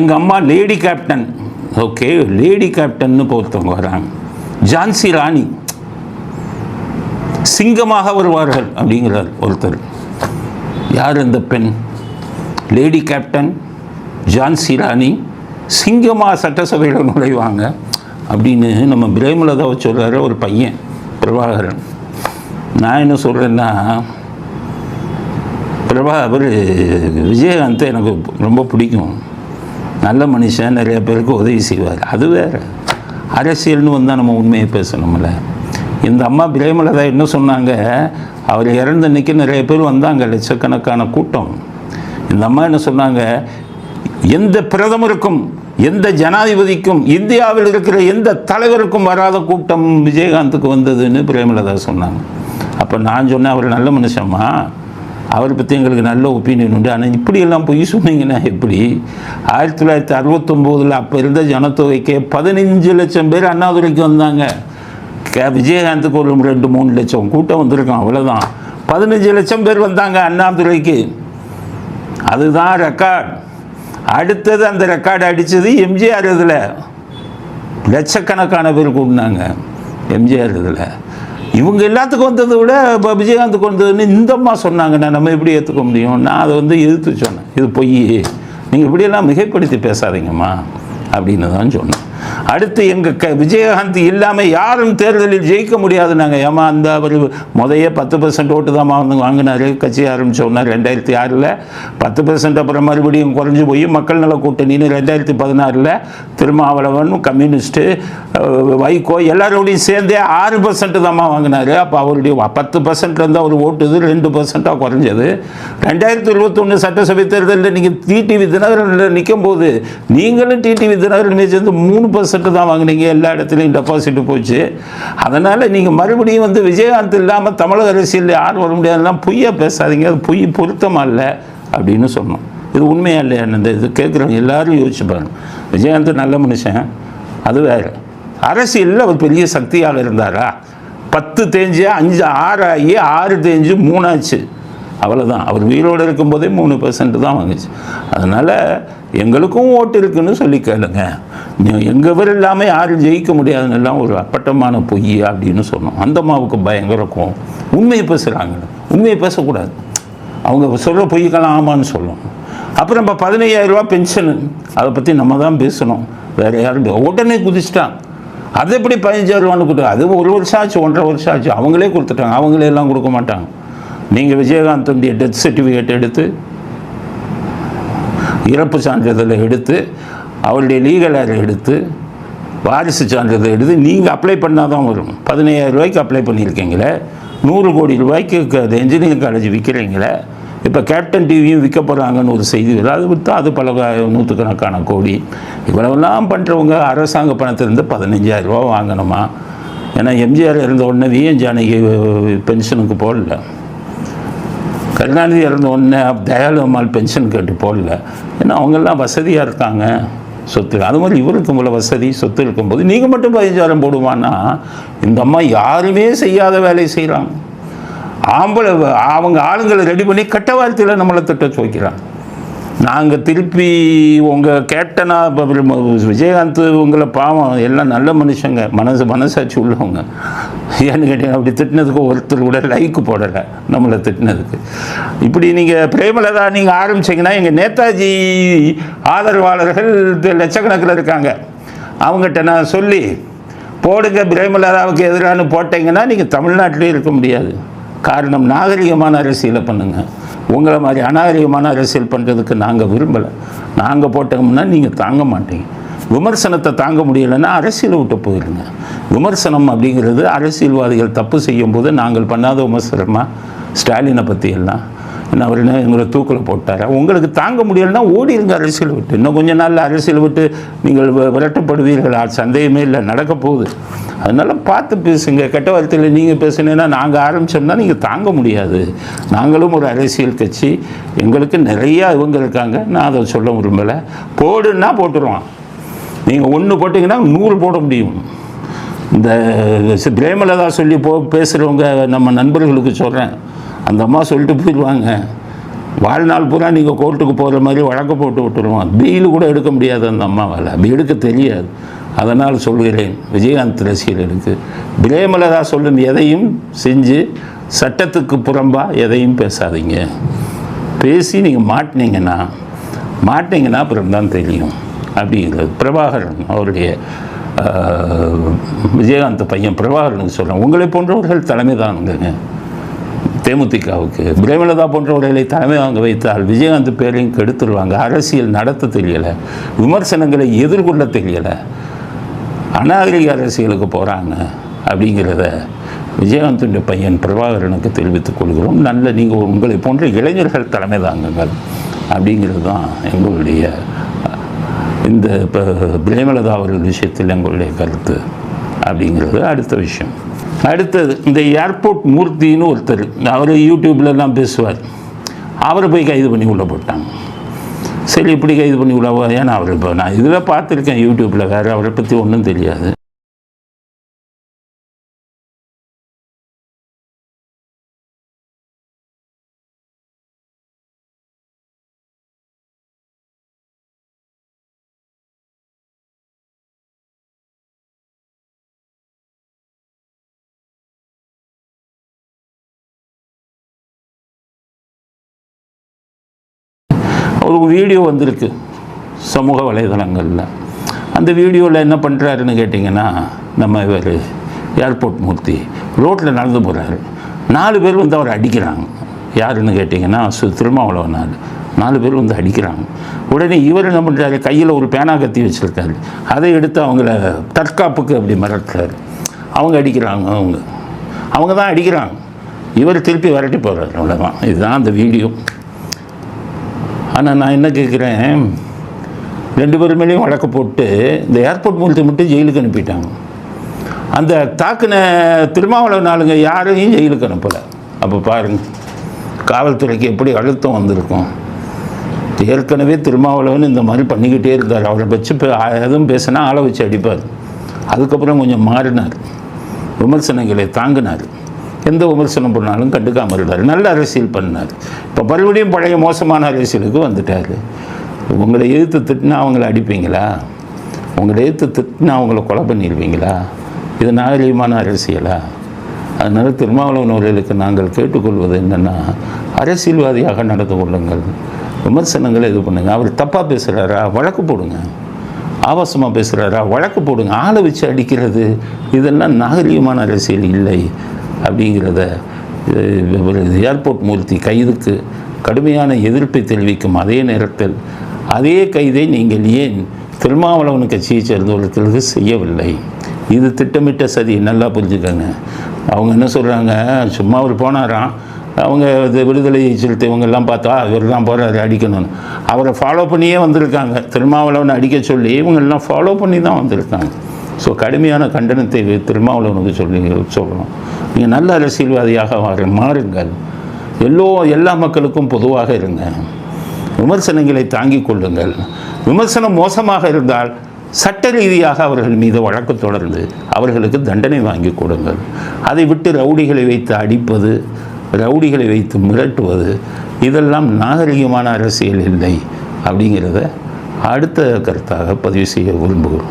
எங்கள் அம்மா lady captain okay lady கேப்டன்னு இப்போ ஒருத்தவங்க வராங்க. ஜான்சி ராணி சிங்கமாக வருவார்கள் அப்படிங்கிறார் ஒருத்தர். யார் அந்த பெண்? லேடி கேப்டன் ஜான்சி ராணி சிங்கமாக சட்டசபையில் நுழைவாங்க. அப்படின்னு நம்ம பிரேமலதாவை சொல்கிறாரு ஒரு பையன் பிரபாகரன். நான் என்ன சொல்கிறேன்னா பிரபா அவர் விஜயகாந்த் எனக்கு ரொம்ப பிடிக்கும். நல்ல மனுஷன் நிறைய பேருக்கு உதவி செய்வார். அது வேறு. அரசியல்னு வந்தால் நம்ம உண்மையை பேசணும்ல. இந்த அம்மா பிரேமலதா என்ன சொன்னாங்க? அவர் இறந்த அன்னைக்கு நிறைய பேர் வந்தாங்க லட்சக்கணக்கான கூட்டம். இந்த அம்மா என்ன சொன்னாங்க? எந்த பிரதமருக்கும் எந்த ஜனாதிபதிக்கும் இந்தியாவில் இருக்கிற எந்த தலைவருக்கும் வராத கூட்டம் விஜயகாந்துக்கு வந்ததுன்னு பிரேமலதா சொன்னாங்க. அப்போ நான் சொன்னேன் அவர் நல்ல மனுஷம்மா அவரை பற்றி எங்களுக்கு நல்ல ஒப்பீனியன் உண்டு. ஆனால் இப்படியெல்லாம் போய் சொன்னீங்கன்னா எப்படி? ஆயிரத்தி தொள்ளாயிரத்தி அறுபத்தொம்போதில் அப்போ இருந்த ஜனத்தொகைக்கு பதினஞ்சு லட்சம் பேர் அண்ணாதுரைக்கு வந்தாங்க. கே. விஜயகாந்துக்கு ஒரு ரெண்டு மூணு லட்சம் கூட்டம் வந்திருக்கோம். அவ்வளோதான் பதினஞ்சு லட்சம் பேர் வந்தாங்க அண்ணாதுரைக்கு. அதுதான் ரெக்கார்ட் அடுத்தது அந்த ரெக்கார்டு அடித்தது எம்ஜிஆர் இதில். லட்சக்கணக்கான பேர் கூட்டினாங்க எம்ஜிஆர் இதில். இவங்க எல்லாத்துக்கும் வந்ததை விட இப்போ விஜயகாந்துக்கு வந்ததுன்னு இந்த அம்மா சொன்னாங்கன்னா நம்ம எப்படி ஏற்றுக்க முடியும்? நான் அதை வந்து எதிர்த்து சொன்னேன். இது பொய் நீங்கள் இப்படியெல்லாம் மிகைப்படுத்தி பேசாதீங்கம்மா அப்படின்னு தான் சொன்னேன். அடுத்து எங்கள் க விஜயகாந்த் இல்லாமல் யாரும் தேர்தலில் ஜெயிக்க முடியாது நாங்கள் ஏமா அந்த அவர் முதைய பத்து பர்சன்ட் ஓட்டு தான் வாங்க வாங்கினார். கட்சி ஆரம்பித்தோன்னா ரெண்டாயிரத்தி ஆறில் பத்து பர்சன்ட் அப்புறம் மறுபடியும் குறைஞ்சி போய் மக்கள் நல கூட்டணின்னு ரெண்டாயிரத்தி பதினாறில் திருமாவளவன் கம்யூனிஸ்ட்டு வைகோ எல்லாரோடையும் சேர்ந்தே ஆறு பர்சன்ட் தான் வாங்கினார். அப்போ அவருடைய பத்து பர்சன்ட்லேருந்து அவர் ஓட்டுது ரெண்டு பர்சன்ட்டாக குறைஞ்சது. ரெண்டாயிரத்தி இருபத்தொன்று சட்டசபை தேர்தலில் நீங்கள் டிடிவி தினகரனில் நிற்கும் போது நீங்களும் டிடிவி தினகரனுமே சேர்ந்து மூணு பர்சன்ட் தான் வாங்கினீங்க எல்லா இடத்துலையும் டெபாசிட் போச்சு. அதனால் நீங்கள் மறுபடியும் வந்து விஜயகாந்த் இல்லாமல் தமிழக அரசியலில் யாரும் வர முடியாதுலாம் பொய்யா பேசாதீங்க அது பொய் பொருத்தமாக இல்லை அப்படின்னு சொன்னோம். இது உண்மையாக இல்லையா இந்த இது கேட்குறவங்க எல்லாரும் யோசிச்சுப்பாங்க விஜயகாந்த் நல்ல மனுஷன் அது வேறு. அரசியலில் ஒரு பெரிய சக்தியாக இருந்தாரா? பத்து தேஞ்சு அஞ்சு ஆறாகி ஆறு தேஞ்சு மூணாச்சு. அவ்வளோதான் அவர் உயிரோடு இருக்கும்போதே மூணு பர்சன்ட் தான் வாங்குச்சு. அதனால் எங்களுக்கும் ஓட்டு இருக்குன்னு சொல்லி கேளுங்க. எங்கள் இவர் இல்லாமல் யாரும் ஜெயிக்க முடியாதுன்னெல்லாம் ஒரு அப்பட்டமான பொய் அப்படின்னு சொன்னோம். அந்த அம்மாவுக்கு பயங்கர கோவம். உண்மையை பேசுகிறாங்க உண்மையை பேசக்கூடாது. அவங்க சொல்கிற பொய்க்கெல்லாம் ஆமான்னு சொல்லணும் அப்புறம் இப்போ பதினையாயிரரூபா பென்ஷனு அதை பற்றி நம்ம தான் பேசணும். வேறு யாரும் உடனே குதிச்சிட்டான். அது எப்படி பதினஞ்சாயிரரூவான்னு கொடுத்து? அது ஒரு வருஷம் ஆச்சு ஒன்றரை வருஷம் ஆச்சு. அவங்களே கொடுத்துட்டாங்க. அவங்களே எல்லாம் கொடுக்க மாட்டாங்க. நீங்கள் விஜயகாந்தனுடைய டெத் சர்டிஃபிகேட் எடுத்து இறப்பு சான்றிதழை எடுத்து அவருடைய லீகல் ஏர் எடுத்து வாரிசு சான்றிதழ் எடுத்து நீங்கள் அப்ளை பண்ணால் தான் வரும். பதினையாயிரம் ரூபாய்க்கு அப்ளை பண்ணியிருக்கீங்களே நூறு கோடி ரூபாய்க்கு அது இன்ஜினியரிங் காலேஜ் விற்கிறீங்களே இப்போ கேப்டன் டிவியும் விற்க போகிறாங்கன்னு ஒரு செய்தி வருது. அது விற்றா அது பல நூற்றுக்கணக்கான கோடி. இவ்வளவெல்லாம் பண்ணுறவங்க அரசாங்க பணத்திலிருந்து பதினஞ்சாயிரம் ரூபா வாங்கணுமா? ஏன்னா எம்ஜிஆர் இருந்த உடனே விஎன் ஜானகி பென்ஷனுக்கு போடல. கருணாநிதி இறந்த உடனே தயாளு அம்மாள் பென்ஷன் கேட்டு போடல. ஏன்னா அவங்கெல்லாம் வசதியாக இருக்காங்க சொத்து அது மாதிரி இவருக்கு உள்ள வசதி சொத்து இருக்கும்போது நீங்கள் மட்டும் பதினஞ்சாயிரம் போடுவான்னா இந்த அம்மா யாருமே செய்யாத வேலையை செய்கிறாங்க ஆம்பளை அவங்க ஆளுங்களை ரெடி பண்ணி கட்ட வார்த்தையில் நம்மளை திட்ட வைக்கிறாங்க. நாங்கள் திருப்பி உங்கள் கேப்டனாக இப்போ விஜயகாந்த் உங்களை பாவம் எல்லாம் நல்ல மனுஷங்க. மனசு மனசாட்சி உள்ளவங்க. ஏன்னு கேட்டீங்க அப்படி திட்டினதுக்கு ஒருத்தர் கூட லைக் போடலை நம்மளை திட்டினதுக்கு. இப்படி நீங்கள் பிரேமலதா நீங்கள் ஆரம்பிச்சிங்கன்னா எங்கள் நேதாஜி ஆதரவாளர்கள் லட்சக்கணக்கில் இருக்காங்க. அவங்ககிட்ட நான் சொல்லி போடுங்க பிரேமலதாவுக்கு எதிரானு போட்டிங்கன்னா நீங்கள் தமிழ்நாட்டிலே இருக்க முடியாது. காரணம் நாகரிகமான அரசியலை பண்ணுங்கள் உங்களை மாதிரி அநாகரிகமான அரசியல் பண்ணுறதுக்கு நாங்கள் விரும்பலை. நாங்கள் போட்டோம்னா நீங்கள் தாங்க மாட்டீங்க. விமர்சனத்தை தாங்க முடியலைன்னா அரசியலை விட்டு போயிடுங்க விமர்சனம் அப்படிங்கிறது அரசியல்வாதிகள் தப்பு செய்யும்போது நாங்கள் பண்ணாத விமர்சனமாக ஸ்டாலினை பற்றியெல்லாம் அவர் என்ன எங்களை தூக்கில் போட்டார். உங்களுக்கு தாங்க முடியலைன்னா ஓடிடுங்க அரசியல் விட்டு. இன்னும் கொஞ்ச நாளில் அரசியல் விட்டு நீங்கள் வ- விரட்டப்படுவீர்கள். அது சந்தேகமே இல்லை. நடக்க போகுது. அதனால் பார்த்து பேசுங்க. கெட்ட வார்த்தையில் நீங்கள் பேசுனீங்கன்னா நாங்கள் ஆரம்பித்தோம்னா நீங்கள் தாங்க முடியாது. நாங்களும் ஒரு அரசியல் கட்சி. எங்களுக்கு நிறையா இவங்க இருக்காங்க. நான் அதை சொல்ல விரும்பலை. போடுன்னா போட்டுருவான். நீங்கள் ஒன்று போட்டிங்கன்னா நூறு போட முடியும். இந்த பிரேமலதா சொல்லி போ பேசுகிறவங்க நம்ம நண்பர்களுக்கு சொல்கிறேன் அந்த அம்மா சொல்லிட்டு போயிடுவாங்க. வாழ்நாள் பூரா நீங்கள் கோர்ட்டுக்கு போகிற மாதிரி வழக்கு போட்டு விட்டுருவோம். பெயில் கூட எடுக்க முடியாது அந்த அம்மாவால். அப்படி எடுக்க தெரியாது. அதனால் சொல்கிறேன் விஜயகாந்த் ரசிகர்களுக்கு பிரேமலதா சொல்லும் எதையும் செஞ்சு சட்டத்துக்கு புறம்பாக எதையும் பேசாதீங்க. பேசி நீங்கள் மாட்டினீங்கன்னா மாட்டினீங்கன்னா அப்புறம் தான் தெரியும். அப்படிங்கிறது பிரபாகரன் அவருடைய விஜயகாந்த் பையன் பிரபாகரனுக்கு சொல்கிறேன் உங்களை போன்றவர்கள் தலைமை தானுங்க தேமுதிகவுக்கு. பிரேமலதா போன்றவர்களை தலைமை வாங்க வைத்தால் விஜயகாந்த் பேரையும் கெடுத்துருவாங்க. அரசியல் நடத்த தெரியலை. விமர்சனங்களை எதிர்கொள்ள தெரியலை. அநாகரிக அரசியலுக்கு போகிறாங்க அப்படிங்கிறத விஜயகாந்துடைய பையன் பிரபாகரனுக்கு தெரிவித்துக் கொள்கிறோம். நல்ல நீங்கள் உங்களை போன்ற இளைஞர்கள் தலைமை தாங்குங்கள் அப்படிங்கிறது தான் எங்களுடைய இந்த இப்போ பிரேமலதா அவர்கள் விஷயத்தில் எங்களுடைய கருத்து அப்படிங்கிறது அடுத்த விஷயம். அடுத்தது இந்த ஏர்போர்ட் மூர்த்தின்னு ஒருத்தர் அவர் யூடியூப்லலாம் பேசுவார். அவரை போய் கைது பண்ணி உள்ளே போட்டாங்க. சரி இப்படி கைது பண்ணி உள்ள ஏன்னா அவர் இப்போ நான் இதில் பார்த்துருக்கேன் யூடியூப்பில் வேறு அவரை பற்றி ஒன்றும் தெரியாது. ஒரு வீடியோ வந்திருக்கு சமூக வலைதளங்களில். அந்த வீடியோவில் என்ன பண்ணுறாருன்னு கேட்டிங்கன்னா நம்ம இவர் ஏர்போர்ட் மூர்த்தி ரோட்டில் நடந்து போகிறாரு நாலு பேர் வந்து அவரை அடிக்கிறாங்க. யாருன்னு கேட்டிங்கன்னா சு திருமாவளவனார் நாள் நாலு பேர் வந்து அடிக்கிறாங்க. உடனே இவர் என்ன பண்ணுறாரு கையில் ஒரு பேனா கத்தி வச்சுருக்காரு. அதை எடுத்து அவங்கள தற்காப்புக்கு அப்படி மிரட்டுறாரு. அவங்க அடிக்கிறாங்க அவங்க. அவங்க தான் அடிக்கிறாங்க. இவர் திருப்பி விரட்டி போகிறார் அவ்வளோதான் இதுதான் அந்த வீடியோ. ஆனால் நான் என்ன கேட்குறேன் ரெண்டு பேர் மேலேயும் வழக்கு போட்டு இந்த ஏர்போர்ட் மூலத்தை மட்டும் ஜெயிலுக்கு அனுப்பிட்டாங்க. அந்த தாக்குன திருமாவளவன் ஆளுங்க யாரையும் ஜெயிலுக்கு அனுப்பலை. அப்போ பாருங்கள் காவல்துறைக்கு எப்படி அழுத்தம் வந்திருக்கும்? ஏற்கனவே திருமாவளவன் இந்த மாதிரி பண்ணிக்கிட்டே இருந்தார். அவரை வச்சு எதுவும் பேசினா ஆளை வச்சு அடிப்பார். அதுக்கப்புறம் கொஞ்சம் மாறினார். விமர்சனங்களை தாங்கினார். எந்த விமர்சனம் பண்ணாலும் கண்டுக்காமல் இருந்தார் நல்ல அரசியல் பண்ணார். இப்போ மறுபடியும் பழைய மோசமான அரசியலுக்கு வந்துட்டார். உங்களை எதிர்த்து திட்டினா அவங்கள அடிப்பீங்களா? உங்களை எதிர்த்து திட்டினா அவங்கள கொலை பண்ணிடுவீங்களா? இது நாகரீகமான அரசியலா? அதனால் திருமாவளவன் அவர்களுக்கு நாங்கள் கேட்டுக்கொள்வது என்னென்னா அரசியல்வாதியாக நடந்து கொள்ளுங்கள். விமர்சனங்களை இது பண்ணுங்கள் அவர் தப்பாக பேசுகிறாரா வழக்கு போடுங்க. ஆபாசமாக பேசுகிறாரா வழக்கு போடுங்க. ஆளை வச்சு அடிக்கிறது. இதெல்லாம் நாகரீகமான அரசியல் இல்லை. அப்படிங்கிறத ஒரு ஏர்போர்ட் மூர்த்தி கைதுக்கு கடுமையான எதிர்ப்பை தெரிவிக்கும் அதே நேரத்தில் அதே கைதை நீங்கள் ஏன் திருமாவளவன் கட்சியை சேர்ந்தவர்களுக்கு செய்யவில்லை? இது திட்டமிட்ட சதி நல்லா புரிஞ்சுக்கங்க. அவங்க என்ன சொல்கிறாங்க சும்மா அவர் போனாராம். அவங்க இது விடுதலை சிறுத்தை இவங்கெல்லாம் பார்த்தா இவர் தான் போகிறாரு அடிக்கணும்னு. அவரை ஃபாலோ பண்ணியே வந்திருக்காங்க. திருமாவளவனை அடிக்க சொல்லி இவங்கெல்லாம் ஃபாலோ பண்ணி தான் வந்திருக்காங்க. ஸோ கடுமையான கண்டனத்தை திருமாவளவனுக்கு சொல்லி சொல்லணும். நீங்கள் நல்ல அரசியல்வாதியாக வர மாறுங்கள். எல்லோ எல்லா மக்களுக்கும் பொதுவாக இருங்க. விமர்சனங்களை தாங்கிக் கொள்ளுங்கள். விமர்சனம் மோசமாக இருந்தால் சட்ட ரீதியாக அவர்கள் மீது வழக்கு தொடர்ந்து அவர்களுக்கு தண்டனை வாங்கி கொடுங்கள். அதை விட்டு ரவுடிகளை வைத்து அடிப்பது ரவுடிகளை வைத்து மிரட்டுவது இதெல்லாம் நாகரிகமான அரசியல் இல்லை அப்படிங்கிறத அடுத்த கருத்தாக பதிவு செய்ய விரும்புகிறோம்.